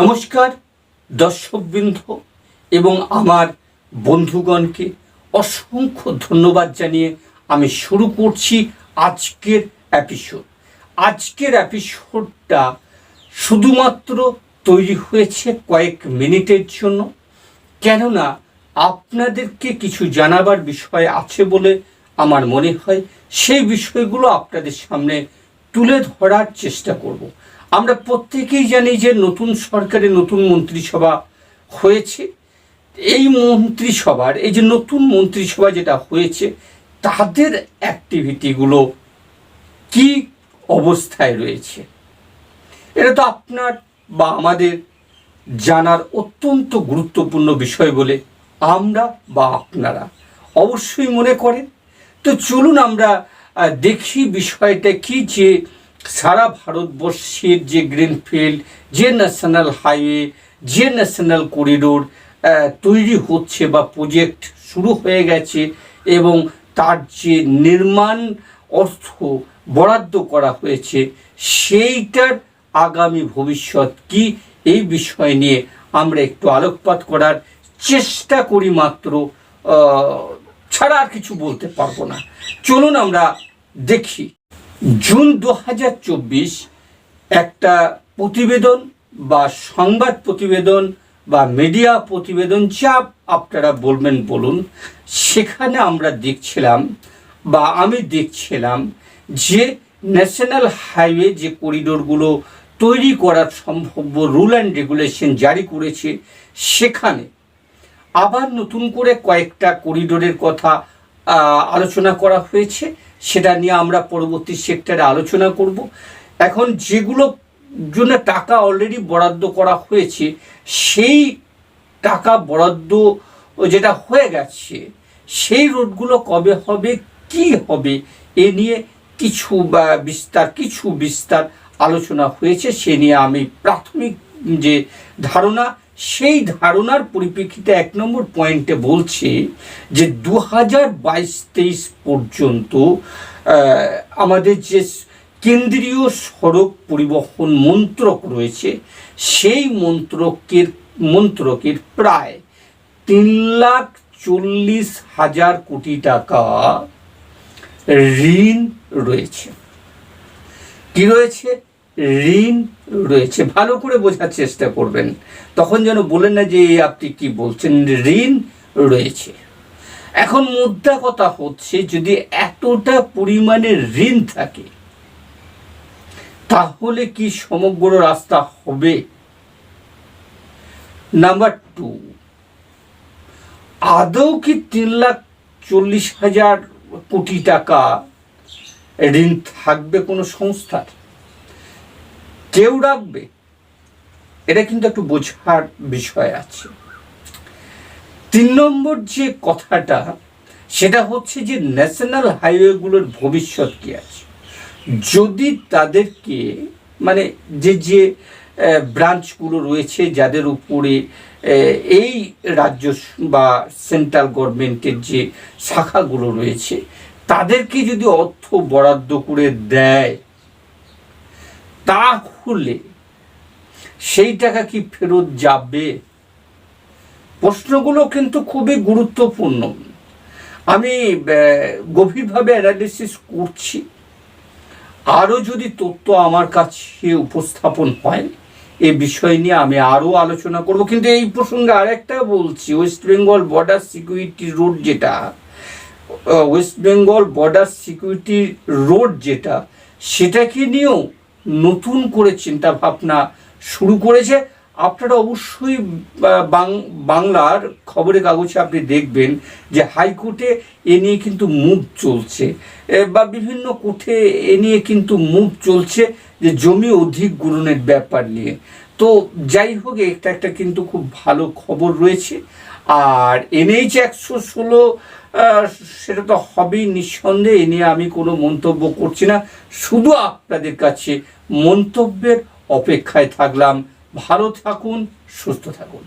নমস্কার দর্শকবৃন্দ এবং আমার বন্ধুগণকে অসংখ্য ধন্যবাদ জানিয়ে আমি শুরু করছি আজকের এপিসোড আজকের এপিসোডটা শুধুমাত্র তৈরি হয়েছে কয়েক মিনিটের জন্য। কেননা আপনাদেরকে কিছু জানাবার বিষয় আছে বলে আমার মনে হয়, সেই বিষয়গুলো আপনাদের সামনে তুলে ধরার চেষ্টা করব। আমরা প্রত্যেকেই জানি যে নতুন সরকারের নতুন মন্ত্রিসভা হয়েছে। এই মন্ত্রিসভার, এই যে নতুন মন্ত্রিসভা যেটা হয়েছে, তাদের অ্যাক্টিভিটিগুলো কি অবস্থায় রয়েছে? এটা তো আপনার বা আমাদের জানার অত্যন্ত গুরুত্বপূর্ণ বিষয় বলে আমরা বা আপনারা অবশ্যই মনে করেন। তো চলুন আমরা দেখি বিষয়টা কি যে সারা ভারতবর্ষের যে গ্রিনফিল্ড, যে ন্যাশনাল হাইওয়ে যে ন্যাশনাল করিডোর তৈরি হচ্ছে বা প্রজেক্ট শুরু হয়ে গেছে এবং তার যে নির্মাণ অর্থ বরাদ্দ করা হয়েছে, সেইটার আগামী ভবিষ্যৎ কি, এই বিষয় নিয়ে আমরা একটু আলোকপাত করার চেষ্টা করি মাত্র। ছাড়া আর কিছু বলতে পারব না। চলুন আমরা দেখি। জুন দু হাজার চব্বিশ একটা প্রতিবেদন বা সংবাদ প্রতিবেদন বা মিডিয়া প্রতিবেদন, যা আপনারা বলবেন বলুন, সেখানে আমরা দেখছিলাম বা আমি দেখছিলাম যে ন্যাশনাল হাইওয়ে যে করিডোরগুলো তৈরি করার সম্ভাব্য রুল অ্যান্ড রেগুলেশন জারি করেছে, সেখানে আবার নতুন করে কয়েকটা করিডোরের কথা আলোচনা করা হয়েছে, সেটা নিয়ে আমরা পরবর্তী সেক্টরে আলোচনা করব। এখন যেগুলো জন্য টাকা অলরেডি বরাদ্দ করা হয়েছে, সেই টাকা বরাদ্দ যেটা হয়ে গেছে, সেই রোডগুলো কবে হবে, কি হবে, এ নিয়ে কিছু বিস্তার কিছু বিস্তার আলোচনা হয়েছে, সে নিয়ে আমি প্রাথমিক যে ধারণা সেই ধারণার পরিপ্রেক্ষিতে এক নম্বর পয়েন্টে বলছে যে দু হাজার বাইশ তেইশ পর্যন্ত আমাদের যে কেন্দ্রীয় সড়ক পরিবহন মন্ত্রক রয়েছে, সেই মন্ত্রকের মন্ত্রকের প্রায় তিন লাখ চল্লিশ হাজার কোটি টাকা ঋণ রয়েছে। কি রয়েছে? ঋণ রয়েছে। ভালো করে বোঝার চেষ্টা করবেন। তখন যেন বলেন না যে আপনি কি বলছেন? ঋণ রয়েছে। এখন মুদ্রা কথা হচ্ছে, যদি এতটা পরিমাণে ঋণ থাকে, তাহলে কি সমগ্র রাস্তা হবে? নাম্বার টু, আদৌ কি তিন লাখ চল্লিশ হাজার কোটি টাকা ঋণ থাকবে কোনো সংস্থার? কেউ রাখবে? এটা কিন্তু একটু বোঝার বিষয় আছে। তিন নম্বর যে কথাটা, সেটা হচ্ছে যে ন্যাশনাল হাইওয়েগুলোর ভবিষ্যৎ কি আছে? যদি তাদেরকে মানে যে যে ব্রাঞ্চগুলো রয়েছে যাদের উপরে এই রাজ্য বা সেন্ট্রাল গভর্নমেন্টের যে শাখাগুলো রয়েছে, তাদেরকে যদি অর্থ বরাদ্দ করে দেয় তাহলে সেই টাকা কি ফেরত যাবে? প্রশ্নগুলো কিন্তু খুবই গুরুত্বপূর্ণ। আমি গভীরভাবে অ্যানালিসিস করছি। আরও যদি তথ্য আমার কাছে উপস্থাপন হয়, এ বিষয় নিয়ে আমি আরও আলোচনা করব। কিন্তু এই প্রসঙ্গে আরেকটা বলছি West Bengal border security road যেটা West Bengal border security road যেটা সেটাকে নিয়েও নতুন করে চিন্তা ভাবনা শুরু করেছে। আপনারা অবশ্যই বাংলার খবরের কাগজে আপনি দেখবেন যে হাইকোর্টে এ নিয়ে কিন্তু মুভ চলছে। বা বিভিন্ন কোর্টে এ নিয়ে কিন্তু মুভ চলছে যে জমি অধিক গ্রহণের ব্যাপার নিয়ে। তো যাই হোক এটা একটা কিন্তু খুব ভালো খবর রয়েছে। আর এনএইচ একশো ষোলো সেটা তো হবেই নিঃসন্দেহে, এ নিয়ে আমি কোনো মন্তব্য করছি না। শুধু আপনাদের কাছে মন্তব্যের অপেক্ষায় থাকলাম। ভালো থাকুন, সুস্থ থাকুন।